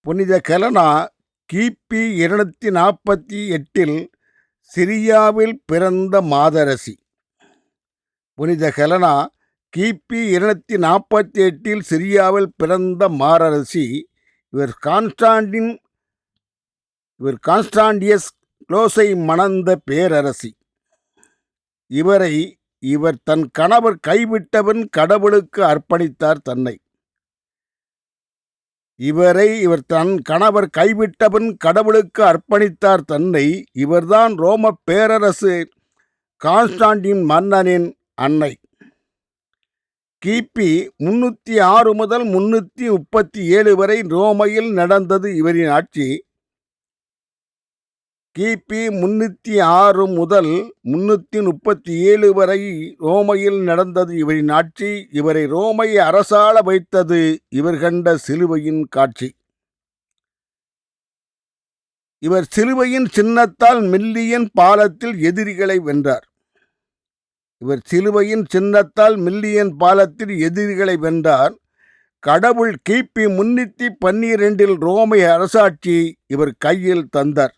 புனித கெலனா கிபி இருநூத்தி நாற்பத்தி எட்டில் சிரியாவில் பிறந்த மாதரசி. புனித ஹெலனா கிபி இருநூத்தி நாற்பத்தி எட்டில் சிரியாவில் பிறந்த மாரரசி. இவர் கான்ஸ்டாண்டின் இவர் கான்ஸ்டாண்டியஸ் குளோஸை மணந்த பேரரசி. இவரை இவர் தன் கணவர் கைவிட்டவன் கடவுளுக்கு அர்ப்பணித்தார் தன்னை. இவரை இவர் தன் கணவர் கைவிட்டபின் கடவுளுக்கு அர்ப்பணித்தார் தன்னை இவர்தான் ரோம பேரரசு கான்ஸ்டாண்டின் மன்னனின் அன்னை. கிபி முன்னூற்றி ஆறு முதல் முன்னூற்றி முப்பத்தி ஏழு வரை ரோமையில் நடந்தது இவரின் ஆட்சி. கிபி முன்னூற்றி ஆறு முதல் முன்னூற்றி முப்பத்தி ஏழு வரை ரோமையில் நடந்தது இவரின் ஆட்சி. இவரை ரோமை அரசாள வைத்தது இவர் கண்ட சிலுவையின் காட்சி. இவர் சிலுவையின் சின்னத்தால் மில்லியன் பாலத்தில் எதிரிகளை வென்றார். இவர் சிலுவையின் சின்னத்தால் மில்லியன் பாலத்தில் எதிரிகளை வென்றார். கடவுள் கிபி முன்னூற்றி பன்னிரெண்டில் ரோமை அரசாட்சி இவர் கையில் தந்தார்.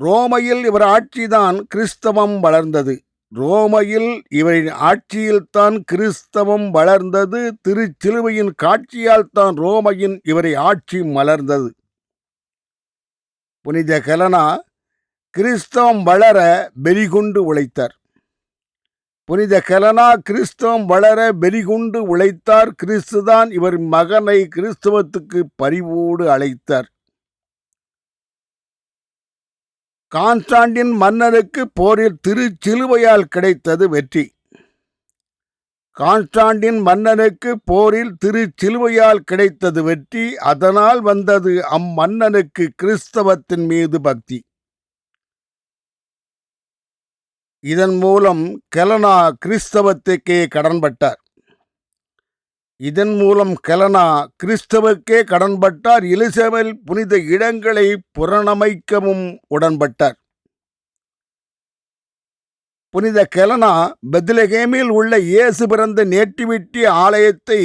ரோமையில் இவர் ஆட்சிதான் கிறிஸ்தவம் வளர்ந்தது. ரோமையில் இவரின் ஆட்சியில்தான் கிறிஸ்தவம் வளர்ந்தது. திருச்சிலுவையின் காட்சியால் தான் ரோமையின் இவரை ஆட்சி மலர்ந்தது. புனித கலனா கிறிஸ்தவம் வளர வெறிகுண்டு உழைத்தார். புனித கலனா கிறிஸ்தவம் வளர வெறிகுண்டு உழைத்தார். கிறிஸ்துதான் இவர் மகனை கிறிஸ்தவத்துக்கு பரிவோடு அழைத்தார். கான்ஸ்டாண்டின் மன்னருக்கு போரில் திருச்சிலுவையால் கிடைத்தது வெற்றி. கான்ஸ்டாண்டின் மன்னனுக்கு போரில் திருச்சிலுவையால் கிடைத்தது வெற்றி அதனால் வந்தது அம்மன்னனுக்கு கிறிஸ்தவத்தின் மீது பக்தி. இதன் மூலம் கெலனா கிறிஸ்தவத்துக்கே கடன்பட்டார். இதன் மூலம் கெலனா கிறிஸ்தவுக்கே கடன்பட்டார். எலிசபெல் புனித இடங்களை புறணமைக்கவும் உடன்பட்டார். புனித கெலனா பெத்லகேமில் உள்ள இயேசு பிறந்த நேட்டிவிட்டி ஆலயத்தை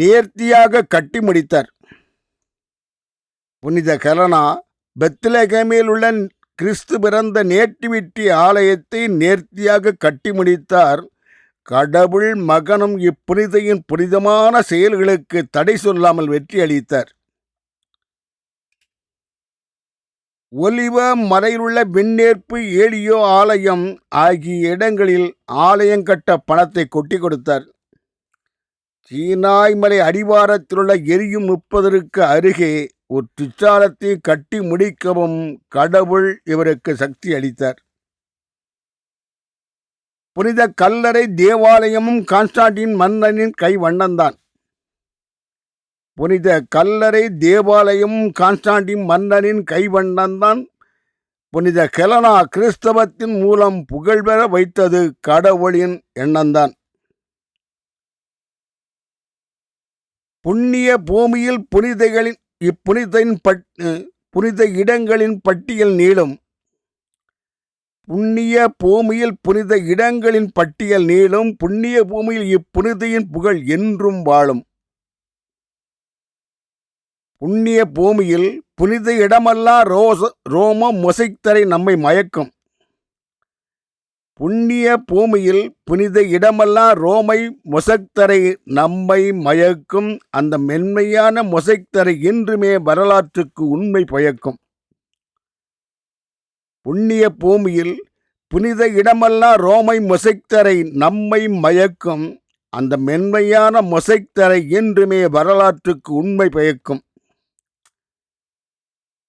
நேர்த்தியாக கட்டி முடித்தார். புனித கெலனா பெத்லகேமில் உள்ள கிறிஸ்து பிறந்த நேட்டிவிட்டி ஆலயத்தை நேர்த்தியாக கட்டி முடித்தார். கடவுள் மகனும் இப்புனிதையின் புனிதமான செயல்களுக்கு தடை சொல்லாமல் வெற்றி அளித்தார். ஒலிவ மலையிலுள்ள விண்ணேற்பு ஏலியோ ஆலயம் ஆகிய இடங்களில் ஆலயம் கட்ட பணத்தை கொட்டி கொடுத்தார். சீனாய்மலை அடிவாரத்திலுள்ள எரியும் முப்பதற்கு அருகே ஒரு திச்சாலத்தை கட்டி முடிக்கவும் கடவுள் இவருக்கு சக்தி அளித்தார். புனித கல்லறை தேவாலயமும் கான்ஸ்டாண்டின் மன்னனின் கை வண்ணந்தான். புனித கல்லறை தேவாலயமும் கான்ஸ்டாண்டின் மன்னனின் கைவண்ணந்தான் புனித கெலனா கிறிஸ்தவத்தின் மூலம் புகழ்பெற வைத்தது கடவுளின் எண்ணந்தான். புண்ணிய பூமியில் புனிதைகளின் இப்புனிதின் பட் புனித இடங்களின் பட்டியல் நீளும். புண்ணிய பூமியில் புனித இடங்களின் பட்டியல் நீளும் புண்ணிய பூமியில் இப்புனிதையின் புகழ் என்றும் வாழும். புண்ணிய பூமியில் புனித இடமெல்லாம் ரோச ரோம மொசைத்தரை நம்மை மயக்கும். புண்ணிய பூமியில் புனித இடமெல்லாம் ரோமை மொசைத்தரை நம்மை மயக்கும். அந்த மென்மையான மொசைத்தரை என்றுமே வரலாற்றுக்கு உண்மை பயக்கும். புண்ணிய பூமியில் புனித இடமெல்லாம் ரோமை மொசைத்தரை நம்மை மயக்கும். அந்த மென்மையான மொசைத்தரை என்றுமே வரலாற்றுக்கு உண்மை பயக்கும்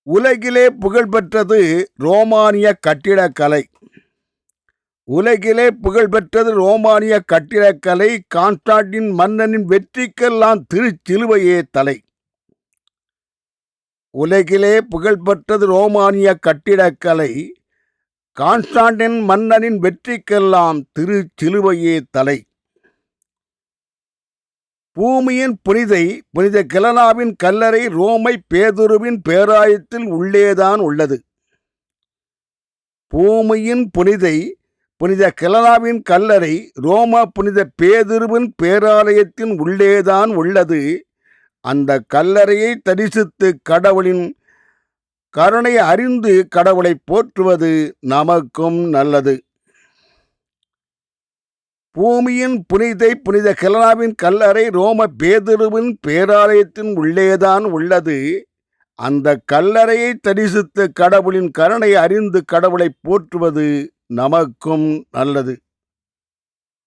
உலகிலே புகழ்பெற்றது ரோமானிய கட்டிடக்கலை. உலகிலே புகழ்பெற்றது ரோமானிய கட்டிடக்கலை கான்ஸ்டாண்டின் மன்னனின் வெற்றிக்கெல்லாம் திருச்சிலுவையே தலை. உலகிலே புகழ்பெற்றது ரோமானிய கட்டிடக்கலை. கான்ஸ்டாண்டின் மன்னனின் வெற்றிக்கெல்லாம் திருச்சிலுவையே தலை. பூமியின் புனிதை புனித கிலனாவின் கல்லறை ரோமை பேதுருவின் பேராயத்தில் உள்ளேதான் உள்ளது. பூமியின் புனிதை புனித கிளனாவின் கல்லறை ரோம புனித பேதுருவின் பேராலயத்தின் உள்ளேதான் உள்ளது. அந்த கல்லறையை தரிசித்து கடவுளின் கருணை அறிந்து கடவுளை போற்றுவது நமக்கும் நல்லது. பூமியின் புனிதை புனித கிளனாவின் கல்லறை ரோம பேதருவின் பேராலயத்தின் உள்ளேதான் உள்ளது. அந்த கல்லறையை தரிசித்து கடவுளின் கருணை அறிந்து கடவுளை போற்றுவது நமக்கும் நல்லது.